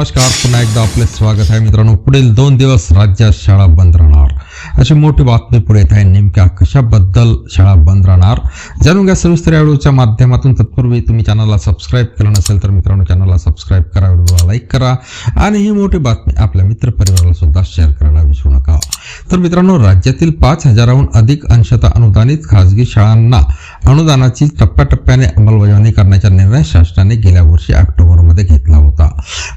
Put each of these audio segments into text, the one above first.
नमस्कार पुन्हा एकदा आपले स्वागत आहे मित्रांनो. पुढील दोन दिवस राज्यात शाळा बंद राहणार. अशी मोठी बातमी पुढे येत आहे. नेमक्या कशाबद्दल शाळा बंद राहणार? जाणून घ्या सविस्तर या व्हिडिओच्या माध्यमातून. तत्पूर्वी तुम्ही चॅनलला सबस्क्राईब केलं नसेल तर मित्रांनो चॅनलला सबस्क्राईब करा व्हिडिओला लाईक करा. आणि ही मोठी बातमी आपल्या मित्रपरिवाराला सुद्धा शेअर करायला विसरू नका. तर मित्रांनो राज्यातील पाच हजाराहून अधिक अंशतः अनुदानित खासगी शाळांना अनुदानाची टप्प्याटप्प्याने अंमलबजावणी करण्याचा निर्णय शासनाने गेल्या वर्षी ऑक्टोबरमध्ये घेतला होता.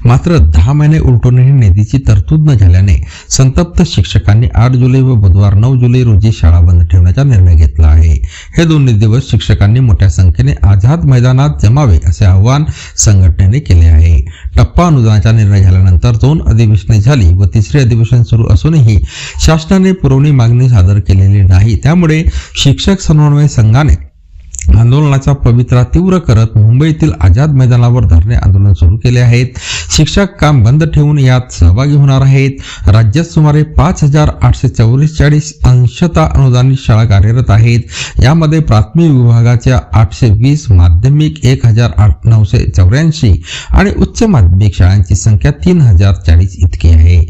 मात्र दहा महिने उलटूनही निधीची तरतूद न झाल्याने संतप्त शिक्षकांनी आठ जुलै व बुधवार नऊ जुलै रोजी शाळा बंद ठेवण्याचा निर्णय घेतला आहे. हे दोन्ही दिवस शिक्षकांनी मोठ्या संख्येने आझाद मैदानात जमावे असे आवाहन संघटनेने केले आहे. टप्पा अनुदानाचा निर्णय झाल्यानंतर दोन अधिवेशने झाली व तिसरे अधिवेशन सुरू असूनही शासनाने पुरवणी मागणी सादर केलेली नाही. त्यामुळे शिक्षक समन्वय संघाने आंदोलनाचा पवित्रा तीव्र करत मुंबईतील आझाद मैदानावर धरणे आंदोलन सुरू केले आहेत. शिक्षक काम बंद ठेवून यात सहभागी होणार आहेत. राज्यात सुमारे पाच हजार आठशे चौवेचाळीस अंशतः अनुदानित शाळा कार्यरत आहेत. यामध्ये प्राथमिक विभागाच्या आठशे वीस माध्यमिक एक हजार आठ नऊशे चौऱ्याऐंशी आणि उच्च माध्यमिक शाळांची संख्या तीन हजार चाळीस इतकी आहे.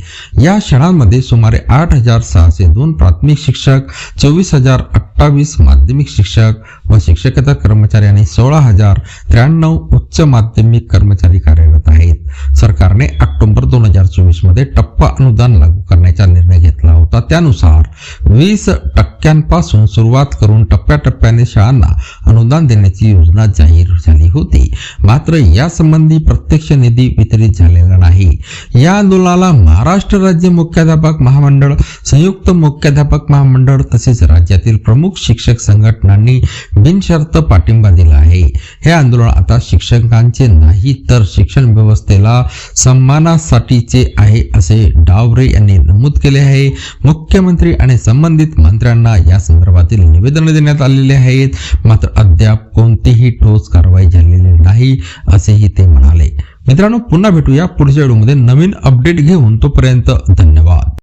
या शाळांमध्ये सुमारे आठ हजार सहाशे दोन प्राथमिक शिक्षक चोवीस हजार अठ्ठावीस माध्यमिक शिक्षक व शिक्षकेतर कर्मचारी आणि सोळा हजार त्र्याण्णव उच्च माध्यमिक कर्मचारी कार्यरत आहेत. सरकारने ऑक्टोबर दोन हजार चोवीसमध्ये टप्पा अनुदान लागू करण्याचा निर्णय घेतला होता. त्यानुसार वीस टक्क्यांपासून सुरुवात करून टप्प्याटप्प्याने शाळांना अनुदान देण्याची योजना जाहीर झाली होती. मात्र यासंबंधी प्रत्यक्ष निधी वितरित झालेला नाही. या आंदोलनाला महाराष्ट्र राज्य मुख्याध्यापक महामंडळ संयुक्त मुख्याध्यापक महामंडळ तसेच राज्यातील प्रमुख शिक्षक संघटनांनी बिनशर्त पाठिंबा दिला आहे. हे आंदोलन आता शिक्षकांचे नाही तर शिक्षण व्यवस्थेला सन्मानासाठीचे आहे असे डावरे यांनी नमूद केले आहे. मुख्यमंत्री आणि संबंधित मंत्र्यांना या संदर्भातील निवेदन देण्यात आलेले आहेत. मात्र अद्याप कोणतीही ठोस कारवाई झालेली नाही असेही ते म्हणाले. मित्रांनो पुन्हा भेटूया पुढच्या व्हिडिओमध्ये. नवीन अपडेट घेऊन तोपर्यंत धन्यवाद.